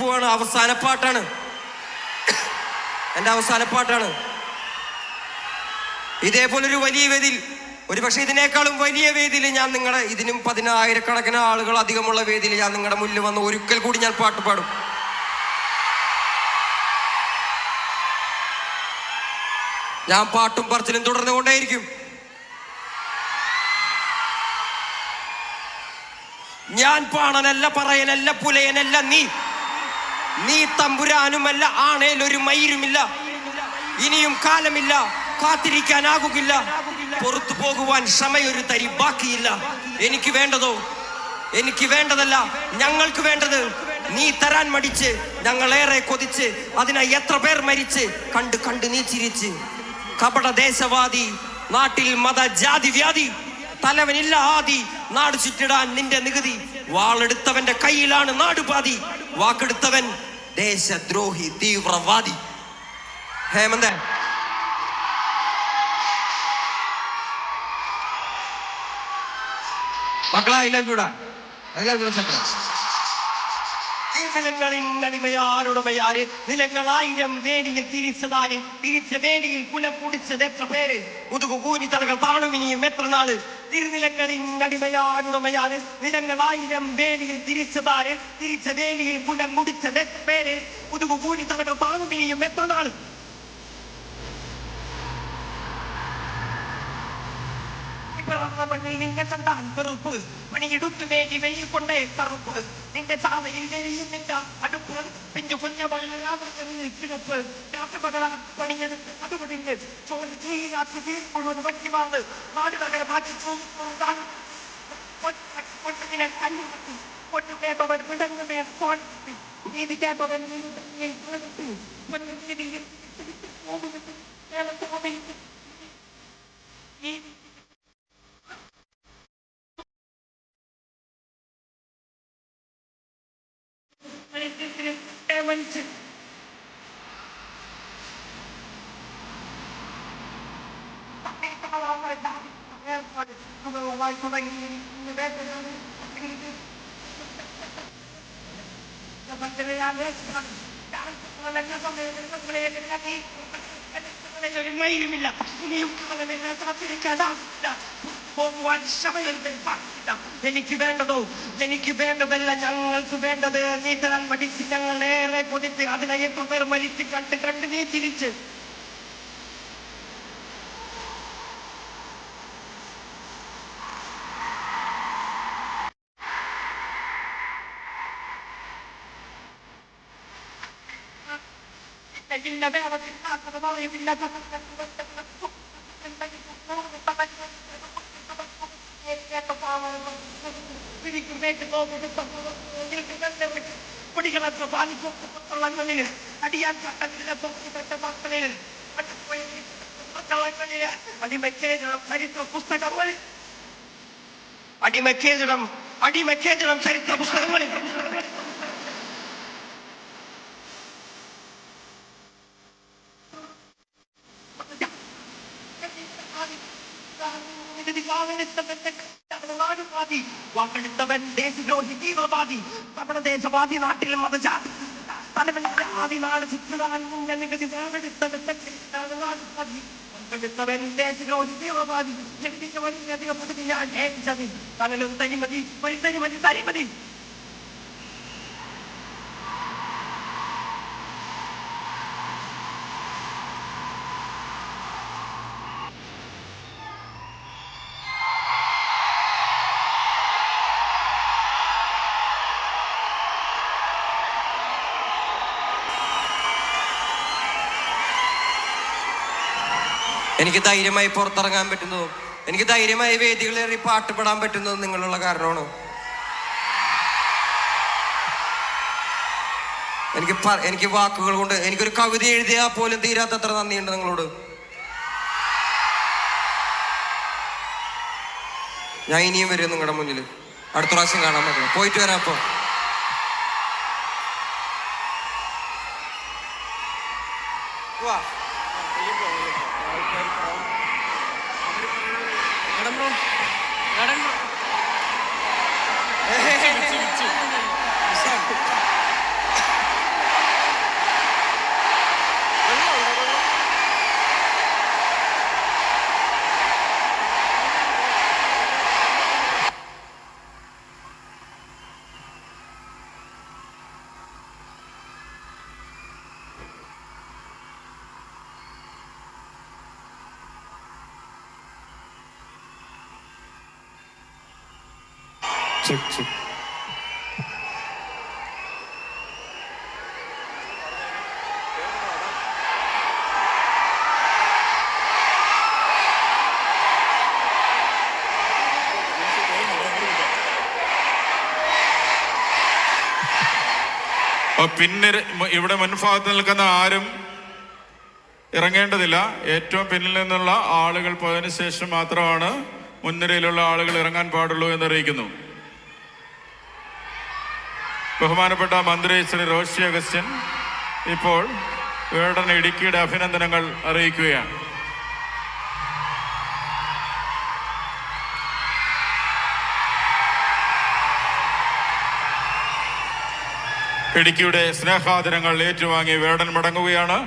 പോവാണ്. അവസാന പാട്ടാണ്. എന്റെ അവസാന പാട്ടാണ്. ഇതേപോലൊരു വലിയ വേദിയിൽ ഒരുപക്ഷെ ഇതിനേക്കാളും വലിയ വേദിയിൽ ഞാൻ നിങ്ങളുടെ ഇതിനും പതിനായിരക്കണക്കിന് ആളുകൾ അധികമുള്ള വേദിയിൽ ഞാൻ നിങ്ങളുടെ മുന്നിൽ വന്ന് ഒരിക്കൽ കൂടി ഞാൻ പാട്ട് പാടും. ഞാൻ പാട്ടും പറച്ചിലും തുടർന്നുകൊണ്ടേയിരിക്കും ഞാൻ പാണനല്ല പറയനല്ല പുലയനല്ല നീ. നീ തമ്പുരാനുമല്ല ആണേലൊരു മയിരുമില്ല. ഇനിയും കാലമില്ല കാത്തിരിക്കാനാകുകില്ല. പുറത്തു പോകുവാൻ സമയൊരു തരി ബാക്കിയില്ല. എനിക്ക് വേണ്ടതോ? എനിക്ക് വേണ്ടതല്ല ഞങ്ങൾക്ക് വേണ്ടത് നീ തരാൻ മടിച്ച് ഞങ്ങളേറെ കൊതിച്ച് അതിനായി എത്ര പേർ മരിച്ച് കണ്ട് കണ്ട് നീ ചിരിച്ച്. കപട ദേശവാദി നാട്ടിൽ മത ജാതി വ്യാധി തലവനില്ല ആദി നാട് ചുറ്റിടാൻ നിന്റെ നികുതി. വാളെടുത്തവന്റെ കയ്യിലാണ് നാടുപാതി. വാക്കെടുത്തവൻ ദേശദ്രോഹി തീവ്രവാദി ഹേമന്ത് മക്കളാ ഇല്ലൂടാ നിലങ്ങളിന്നടിമയാരുടമയാര് നിലങ്ങളായിരം വേദിയിൽ തിരിച്ചതാര് തിരിച്ച വേദിയിൽ കുല കുടിച്ചത് എത്ര പേര്? മുതുകു കൂരി തലകൾ താണും ഇനിയും എത്ര നാൾ? തിരുനിലങ്ങളിന്നടിമയാരുടമയാര് നിലങ്ങളായിരം വേലിയിൽ തിരിച്ചതാണ് തിരിച്ച വേലിയിൽ കുലം മുടിച്ച എത്ര പേര് കൂടി തവണ ഇനിയും എത്ര നാൾ പിറന്ന മണ്ണിൽ നിന്നെ കണ്ടാൽ വെറുപ്പ്. പണിയെടുത്ത് വേലി വെയിൽ കൊണ്ടേ തറുപ്പ്. നിന്റെ ചാവയിൽ എരിയും നിന്റെ അടുപ്പ്. പിന്നെ കുഞ്ഞ കിടപ്പ് രാത്രിപകല പണിയെടുത്ത് അതുകൊണ്ടിന്റെ ചോറ് തീരാത്ത് തീർക്കൊള്ളുന്ന പറ്റിമാണ് നാടുകളെ മാറ്റി പോകുന്നതാണ് പൊന്നിനെ കണ്ണുപറ്റി പൊന്നുകേട്ടവൻ വിടങ്ങുമേ കോൺപി നീതി കേട്ടവൻ പൊന്നിനെ പോകുന്നത് ഈ മനസ്സിൽ മയിലുമില്ല ഇനിയും കാത്തിരിക്കാനാവില്ല പോകുവാൻ ബാക്കിയില്ല. എനിക്ക് വേണ്ടതോ എനിക്ക് വേണ്ടതല്ല ഞങ്ങൾക്ക് വേണ്ടത് നീ തരാൻ ഞങ്ങൾ ഏറെ കൊതിച്ച് അതിനെ എത്ര പേർ മരിച്ച് കണ്ട് കണ്ട് നീ തിരിച്ച് إلا بها وسبحانك الله إلا பிடிக்கலற்ற பாதி போக்கு புத்தளங்களில் அடியான் பக்கத்தில் போக்கு பெற்ற மக்களில் மற்றும் கோயில் புத்தளங்களில் அடிமை கேதிடம் சரித்திர புஸ்தகங்கள் அடிமை கேதிடம் அடிமை கேதிடம் சரித்திர புஸ்தகங்களில் ചരിത്ര പുസ്തകങ്ങളിൽ വാക്കെടുത്തവൻ ദേശദ്രോഹി തീവ്രവാദി. നമ്മുടെ ദേശവാദി നാട്ടിൽ മതജാതി തലവന്റെ ആദി നാട് ചുറ്റുടാൻ മുന്നേ നികുതി വാക്കെടുത്തവൻ ദേശദ്രോഹി തീവ്രവാദി. ജഗതിക്ക് ഞാൻ ഏൽപ്പിച്ചത് തലലും തനിമതി ഒരു തനിമതി തനിമതി. എനിക്ക് ധൈര്യമായി പുറത്തിറങ്ങാൻ പറ്റുന്നതും എനിക്ക് ധൈര്യമായി വേദികളേറി പാട്ടുപെടാൻ പറ്റുന്നതും നിങ്ങളുള്ള കാരണമാണ്? എനിക്ക് എനിക്ക് വാക്കുകൾ കൊണ്ട് എനിക്കൊരു കവിത എഴുതിയാൽ പോലും തീരാത്തത്ര നന്ദിയുണ്ട് നിങ്ങളോട്. ഞാൻ ഇനിയും വരും നിങ്ങളുടെ മുന്നിൽ. അടുത്ത പ്രാവശ്യം കാണാൻ പറ്റും. പോയിട്ട് വരാം അപ്പൊ വാ കടം ബ്രോ കടം ബ്രോ ചെക്ക് ചെക്ക് പിന്നെ ഇവിടെ മുൻഭാഗത്ത് നിൽക്കുന്ന ആരും ഇറങ്ങേണ്ടതില്ല. ഏറ്റവും പിന്നിൽ നിന്നുള്ള ആളുകൾ പോയതിനു ശേഷം മാത്രമാണ് മുൻനിരയിലുള്ള ആളുകൾ ഇറങ്ങാൻ പാടുള്ളൂ എന്ന് അറിയിക്കുന്നു. ബഹുമാനപ്പെട്ട മന്ത്രി ശ്രീ റോഷി അഗസ്റ്റ്യൻ ഇപ്പോൾ വേടൻ ഇടുക്കിയുടെ അഭിനന്ദനങ്ങൾ അറിയിക്കുകയാണ്. ഇടുക്കിയുടെ സ്നേഹാദരങ്ങൾ ഏറ്റുവാങ്ങി വേടൻ മടങ്ങുകയാണ്.